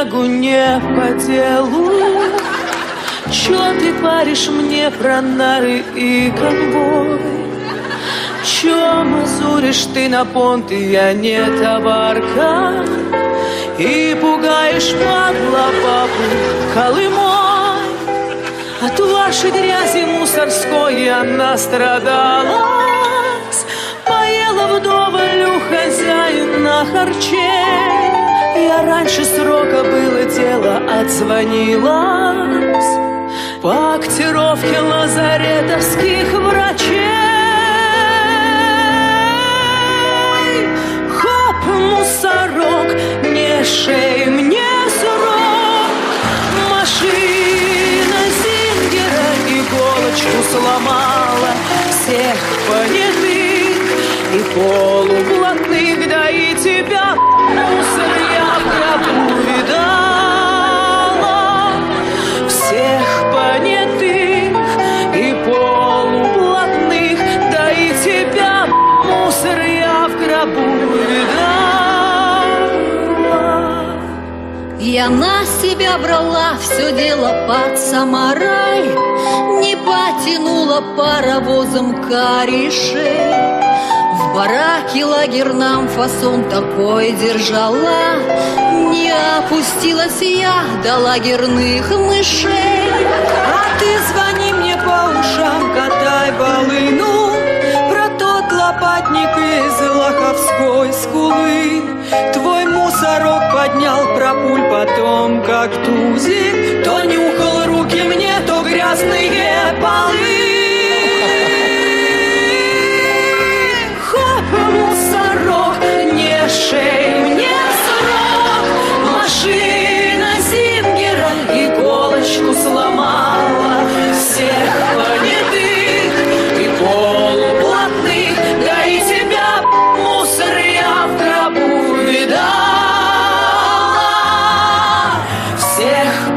бумагу не по делу? Чё ты паришь мне про нары и конвой? Чё мазуришь ты на понты, я не товарка? И пугаешь падла папу колымой. От вашей грязи мусорской я настрадалась Поела вдоволь харчей. Я раньше срока было дело отзвонилась По актировке лазаретовских врачей. Хоп, мусорок, не шей мне срок. Машина Зингера иголочку сломала Всех понятых. И полублатных Я на себя брала все дело под самарай. Не потянула паровозом корешей В бараке лагерном фасон такой держала. Не опустилась я до лагерных мышей из Лоховской скулы. Твой мусорок поднял пропуль потом как тузик. То руки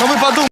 Но вы подумайте.